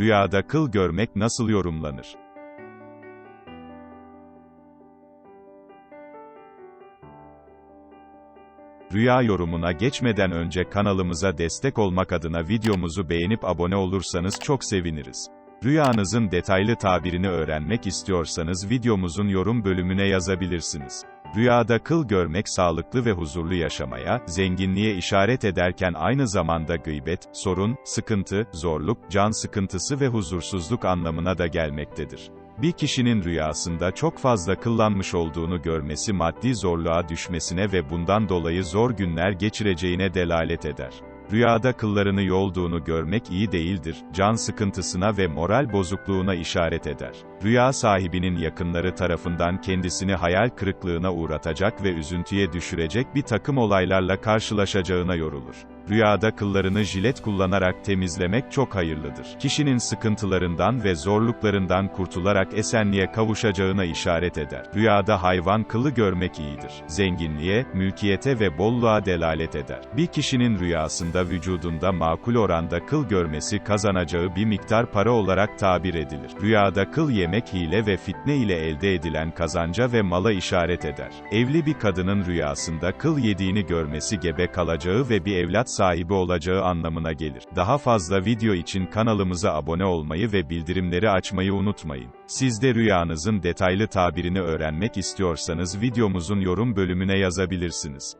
Rüyada kıl görmek nasıl yorumlanır? Rüya yorumuna geçmeden önce kanalımıza destek olmak adına videomuzu beğenip abone olursanız çok seviniriz. Rüyanızın detaylı tabirini öğrenmek istiyorsanız videomuzun yorum bölümüne yazabilirsiniz. Rüyada kıl görmek sağlıklı ve huzurlu yaşamaya, zenginliğe işaret ederken aynı zamanda gıybet, sorun, sıkıntı, zorluk, can sıkıntısı ve huzursuzluk anlamına da gelmektedir. Bir kişinin rüyasında çok fazla kıllanmış olduğunu görmesi maddi zorluğa düşmesine ve bundan dolayı zor günler geçireceğine delalet eder. Rüyada kıllarını yolduğunu görmek iyi değildir, can sıkıntısına ve moral bozukluğuna işaret eder. Rüya sahibinin yakınları tarafından kendisini hayal kırıklığına uğratacak ve üzüntüye düşürecek bir takım olaylarla karşılaşacağına yorulur. Rüyada kıllarını jilet kullanarak temizlemek çok hayırlıdır. Kişinin sıkıntılarından ve zorluklarından kurtularak esenliğe kavuşacağına işaret eder. Rüyada hayvan kılı görmek iyidir. Zenginliğe, mülkiyete ve bolluğa delalet eder. Bir kişinin rüyasında vücudunda makul oranda kıl görmesi kazanacağı bir miktar para olarak tabir edilir. Rüyada kıl yemek hile ve fitne ile elde edilen kazanca ve mala işaret eder. Evli bir kadının rüyasında kıl yediğini görmesi gebe kalacağı ve bir evlat sahibi olacağı anlamına gelir. Daha fazla video için kanalımıza abone olmayı ve bildirimleri açmayı unutmayın. Siz de rüyanızın detaylı tabirini öğrenmek istiyorsanız videomuzun yorum bölümüne yazabilirsiniz.